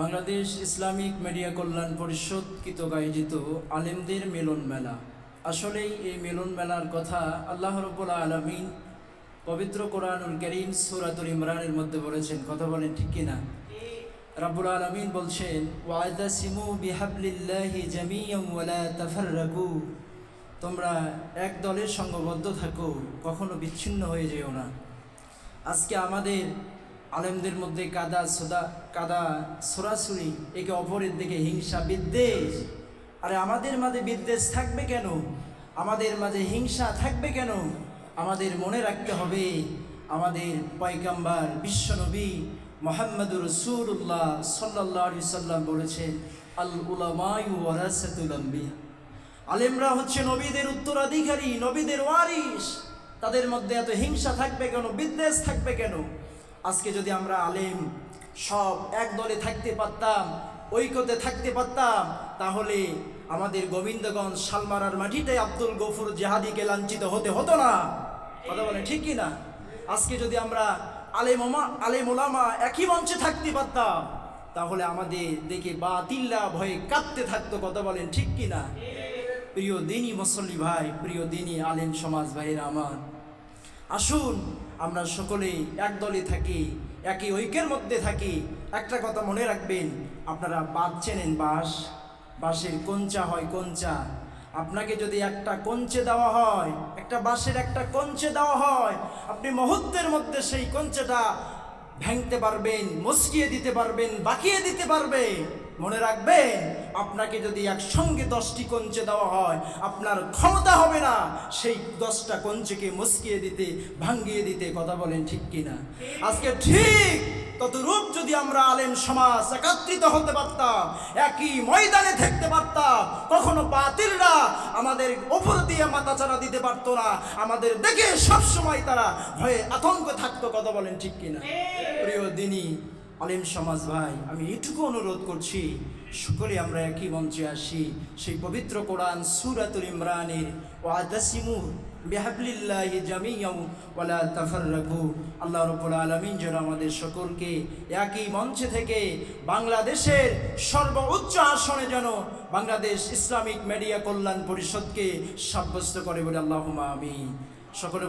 Bangladesh Islamic media কল্যাণ পরিষদ কৃতক আয়োজিত আলেমদের মিলন মেলা। আসলেই এই মিলন মেলার কথা আল্লাহ রব্বুল আলমিন পবিত্র কোরআনুল করিম সুরাতুল ইমরানের মধ্যে বলেছেন, কথা বলেন ঠিক কিনা? রাব্বুল আলমিন বলছেন ওয়াদা সিমু বিহাবলিল্লাহি ওয়ালা তোমরা এক দলের সঙ্গবদ্ধ থাকো, কখনো বিচ্ছিন্ন হয়ে যেও না। আজকে আমাদের আলেমদের মধ্যে কাদা সোদা, কাদা সরাসরি, একে অপরের দিকে হিংসা, বিদ্বেষ। আরে আমাদের মাঝে বিদ্বেষ থাকবে কেন? আমাদের মাঝে হিংসা থাকবে কেন? আমাদের মনে রাখতে হবে, আমাদের পয়গাম্বার বিশ্বনবী মোহাম্মদুর রসুল্লাহ সাল্লাহ সাল্লাম বলেছেন, আল ওয়ারাসাতুল আলেমরা হচ্ছে নবীদের উত্তরাধিকারী, নবীদের ওয়ারিস তাদের মধ্যে এত হিংসা থাকবে কেন? বিদ্বেষ থাকবে কেন? আজকে যদি আমরা আলেম, সব এক দলে থাকতে পারতাম, ঐক্যতে থাকতে পারতাম, তাহলে আমাদের গোবিন্দগঞ্জ শালমারার মাটিতে আব্দুল গফুর জেহাদিকে লাঞ্ছিত হতে হতো না। কথা বলে ঠিক না? আজকে যদি আমরা আলেম আলেম ওলামা একই মঞ্চে থাকতে পারতাম, তাহলে আমাদের দেখে বাতিল্লা ভয়ে কাঁপতে থাকতো, কথা বলেন ঠিক কি না? প্রিয় দিনী মুসল্লি ভাই, প্রিয় দিনী আলেম সমাজ ভাইয়ের আমার আসুন, আমরা সকলেই একদলে থাকি, একই ঐক্যের মধ্যে থাকি। একটা কথা মনে রাখবেন, আপনারা বাদ চেনেন বাঁশ, বাঁশের কঞ্চা হয় কঞ্চা। আপনাকে যদি একটা কঞ্চে দেওয়া হয়, একটা বাঁশের একটা কঞ্চে দেওয়া হয়, আপনি মুহূর্তের মধ্যে সেই কঞ্চেটা ভেঙতে পারবেন, মস্কিয়ে দিতে পারবেন, বাকিয়ে দিতে পারবে মনে রাখবেন আপনাকে যদি একসঙ্গে দশটি কঞ্চে দেওয়া হয় আপনার ক্ষমতা হবে না। সেই দশটা কঞ্চেকে মুসকিয়ে দিতে ভাঙ্গিয়ে দিতে কথা বলেন ঠিক কিনা? আজকে ঠিক ততরূপ যদি আমরা আলেম সমাজ একাত্রিত হতে পারতাম একই ময়দানে থাকতে পারতাম কখনো বাতিলরা আমাদের ওপর দিয়ে মাথাচাড়া দিতে পারতো না। আমাদের দেখে সবসময় তারা ভয়ে আতঙ্ক থাকতো কথা বলেন ঠিক কিনা? প্রিয় দিনী আলেম সমাজ ভাই, আমি এটুকু অনুরোধ করছি, সকলে আমরা একই মঞ্চে আসি। সেই পবিত্র কোরআন সুরাতুল ইমরানের ও আদাসিমু বিহাবলিল্লাহি জামিয়াউ ওয়ালা তাফাররাকু। আল্লাহ রাব্বুল আলামিন যেন আমাদের সকলকে একই মঞ্চে থেকে বাংলাদেশের সর্বোচ্চ আসনে যেন বাংলাদেশ ইসলামিক মিডিয়া কল্যাণ পরিষদকে সাব্যস্ত করে বলে, আল্লাহুম্মা আমি সকলে